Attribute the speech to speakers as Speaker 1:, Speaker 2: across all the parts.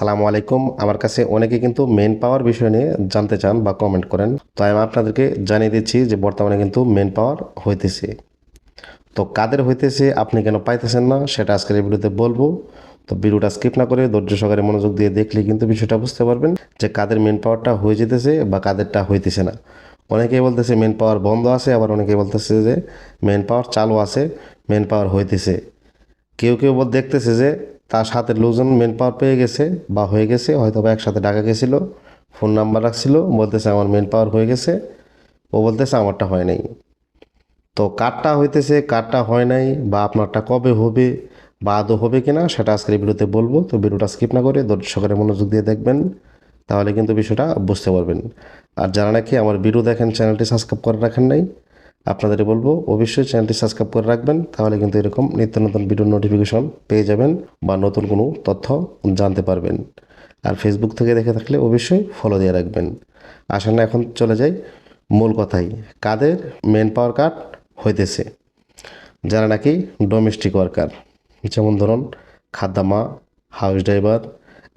Speaker 1: সালামু আলাইকুম। আমার কাছে অনেকে কিন্তু মেন পাওয়ার বিষয় নিয়ে জানতে চান বা কমেন্ট করেন। তো আমি আপনাদেরকে জানিয়ে দিচ্ছি যে বর্তমানে কিন্তু মেন পাওয়ার হইতেছে। তো কাদের হইতেছে, আপনি কেন পাইতেছেন না, সেটা আজকের এই ভিডিওতে বলব। তো ভিডিওটা স্কিপ না করে ধৈর্য সহকারে মনোযোগ দিয়ে দেখলে কিন্তু বিষয়টা বুঝতে পারবেন যে কাদের মেন পাওয়ারটা হয়ে যেতেছে বা কাদেরটা হইতেছে না। অনেকেই বলতেছে মেন পাওয়ার বন্ধ আছে, আবার অনেকেই বলতেছে যে মেন পাওয়ার চালু আছে মেন পাওয়ার হইতেছে। কেউ কেউ দেখতেছে যে তার সাথে লোকজন মেন পাওয়ার পেয়ে গেছে বা হয়ে গেছে হয়তো বা একসাথে ডাকা গেছিল ফোন নাম্বার রাখছিল, বলতেছে আমার মেন পাওয়ার হয়ে গেছে, ও বলতেছে আমারটা হয় নাই। তো কারটা হইতেছে, কারটা হয় নাই বা আপনারটা কবে হবে বা আদৌ হবে কিনা সেটা আজকের ভিডিওতে বলব। তো ভিডিওটা স্কিপ না করে সহকারে মনোযোগ দিয়ে দেখবেন, তাহলে কিন্তু বিষয়টা বুঝতে পারবেন। আর যারা নাকি আমার ভিডিও দেখেন চ্যানেলটি সাবস্ক্রাইব করে রাখেন নাই আপনাদের বলব, অবশ্যই চ্যানেলটি সাবস্ক্রাইব করে রাখবেন, তাহলে কিন্তু এরকম নিত্য নতুন ভিডিও নোটিফিকেশন পেয়ে যাবেন বা নতুন কোনো তথ্য জানতে পারবেন। আর ফেসবুক থেকে দেখে থাকলে অবশ্যই ফলো দিয়ে রাখবেন। আসেন না, এখন চলে যাই মূল কথাই কাদের মেন পাওয়ার কার্ড হইতেছে? যারা নাকি ডোমেস্টিক ওয়ার্কার যেমন ধরুন খাদ্দামা হাউস ড্রাইভার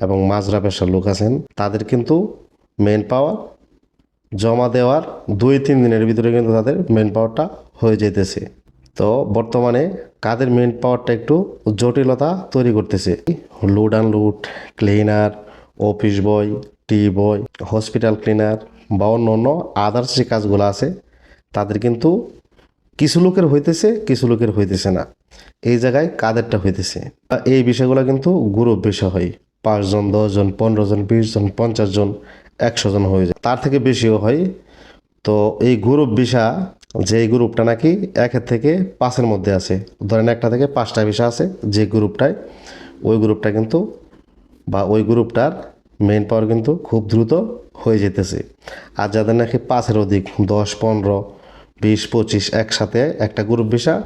Speaker 1: এবং মাজরা পেশার লোক আছেন, তাদের কিন্তু মেন পাওয়ার জমা দেওয়ার দুই তিন দিনের ভিতরে কিন্তু তাদের মেন পাওয়ারটা হয়ে যেতেছে তো বর্তমানে কাদের মেন পাওয়ারটা একটু জটিলতা তৈরি করতেছে? Load unload cleaner office boy tea boy hospital cleaner বা অন্য অন্য আদার্স যে কাজগুলো আছে, তাদের কিন্তু কিছু লোকের হইতেছে, কিছু লোকের হইতেছে না। এই জায়গায় কাদেরটা হইতেছে? এই বিষয়গুলো কিন্তু গ্রুপ বিষয় হয়। পাঁচজন, দশজন, পনেরো জন, বিশ জন, পঞ্চাশ জন। একশো জন হয়ে যায়। তার থেকে বেশিও হয়। তো এই গ্রুপ ভিসা যে গ্রুপটা নাকি একের থেকে পাঁচের মধ্যে আছে। ধরেন একটা থেকে পাঁচটা ভিসা আছে যে গ্রুপটায়। ওই গ্রুপটা কিন্তু বা ওই গ্রুপটার মেন পাওয়ার কিন্তু খুব দ্রুত হয়ে যেতেছে। আর যাদের নাকি পাঁচের অধিক, দশ, পনেরো, বিশ, পঁচিশ একসাথে একটা গ্রুপ ভিসা,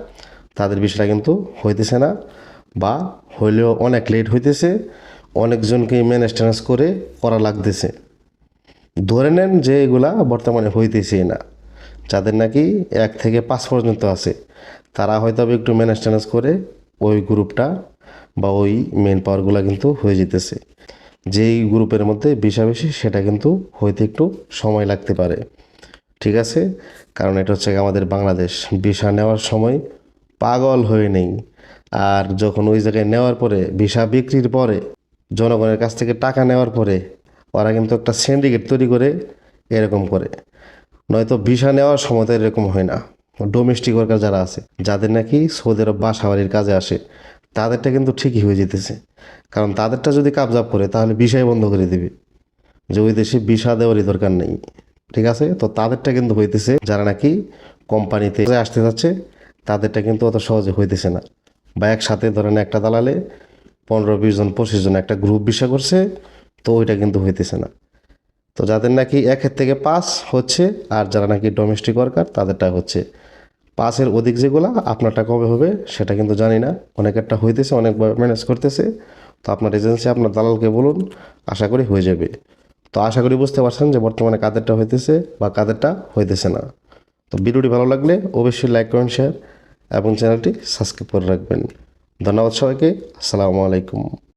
Speaker 1: তাদের বিষয়টা কিন্তু হইতেছে না বা হইলেও অনেক লেট হইতেছে। অনেকজনকে মেনটেন্যান্স করে করা লাগতেছে। ধরে নেন যে এগুলা বর্তমানে হইতেছেই না। যাদের নাকি এক থেকে পাঁচ পর্যন্ত আছে, তারা হয়তো একটু ম্যানেজ ট্যানেজ করে ওই গ্রুপটা বা ওই মেন পাওয়ারগুলো কিন্তু হয়ে যেতেছে। যেই গ্রুপের মধ্যে বেশা বেশি সেটা কিন্তু হইতে একটু সময় লাগতে পারে। ঠিক আছে? কারণ এটা হচ্ছে আমাদের বাংলাদেশ। ভিসা নেওয়ার সময় পাগল হয়ে নেই। আর যখন ওই জায়গায় নেওয়ার পরে, ভিসা বিক্রির পরে, জনগণের কাছ থেকে টাকা নেওয়ার পরে ওরা কিন্তু একটা সিন্ডিকেট তৈরি করে এরকম করে। নয়তো ভিসা নেওয়ার সময় তো এরকম হয় না। ডোমেস্টিক ওয়ার্কার যারা আছে, যাদের নাকি সৌদি আরব বাসা বাড়ির কাজে আসে, তাদেরটা কিন্তু ঠিকই হয়ে যেতেছে। কারণ তাদেরটা যদি কাবজাব করে, তাহলে ভিসাই বন্ধ করে দেবে। যে ওই দেশে ভিসা দেওয়ারই দরকার নেই। ঠিক আছে? তো তাদেরটা কিন্তু হইতেছে, যারা নাকি কোম্পানিতে আসতে যাচ্ছে, তাদেরটা কিন্তু অত সহজে হইতেছে না। বা একসাথে ধরেন একটা দালালে পনেরো, বিশ জন, পঁচিশ জন একটা গ্রুপ ভিসা করছে তো ওইটা কিন্তু হইতেছে না। তো যাদের নাকি একের থেকে পাঁচ হচ্ছে আর যারা নাকি ডোমেস্টিক ওয়ার্কার তাদেরটা হচ্ছে পাঁচের অধিক যেগুলো, আপনারটা কবে হবে সেটা কিন্তু জানি না। অনেকেরটা হইতেছে অনেকভাবে ম্যানেজ করতেছে। তো আপনার এজেন্সি আপনার দালালকে বলুন, আশা করি হয়ে যাবে। তো আশা করি বুঝতে পারছেন যে বর্তমানে কাদেরটা হইতেছে বা কাদেরটা হইতেছে না। তো ভিডিওটি ভালো লাগলে অবশ্যই লাইক করুন শেয়ার এবং চ্যানেলটি সাবস্ক্রাইব করে রাখবেন। ধন্যবাদ সবাইকে। আসসালামু আলাইকুম।